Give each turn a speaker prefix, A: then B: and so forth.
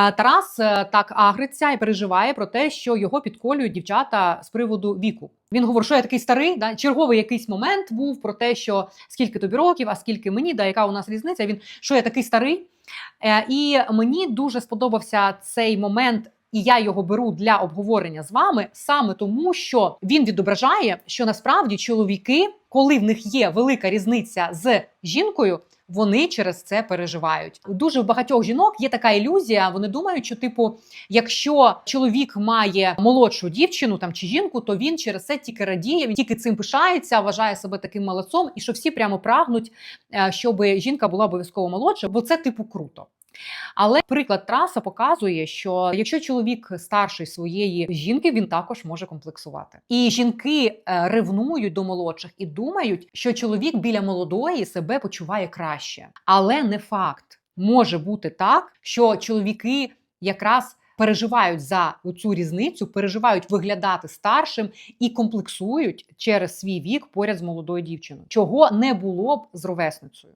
A: А Тарас е, так агриться і переживає про те, що його підколюють дівчата з приводу віку. Він говорить, що я такий старий. Да? Черговий якийсь момент був про те, що скільки тобі років, а скільки мені, да, яка у нас різниця. Він що я такий старий. Е, і мені дуже сподобався цей момент. І я його беру для обговорення з вами саме тому, що він відображає, що насправді чоловіки, коли в них є велика різниця з жінкою, вони через це переживають. Дуже в багатьох жінок є така ілюзія. Вони думають, що типу, якщо чоловік має молодшу дівчину там чи жінку, то він через це тільки радіє, він тільки цим пишається, вважає себе таким молодцом, і що всі прямо прагнуть, е, щоб жінка була обов'язково молодша, бо це типу круто. Але приклад траса показує, що якщо чоловік старший своєї жінки, він також може комплексувати. І жінки е, ревнують до молодших і думають, що чоловік біля молодої себе почуває краще. Але не факт. Може бути так, що чоловіки якраз переживають за цю різницю, переживають виглядати старшим і комплексують через свій вік поряд з молодою дівчиною, чого не було б з ровесницею.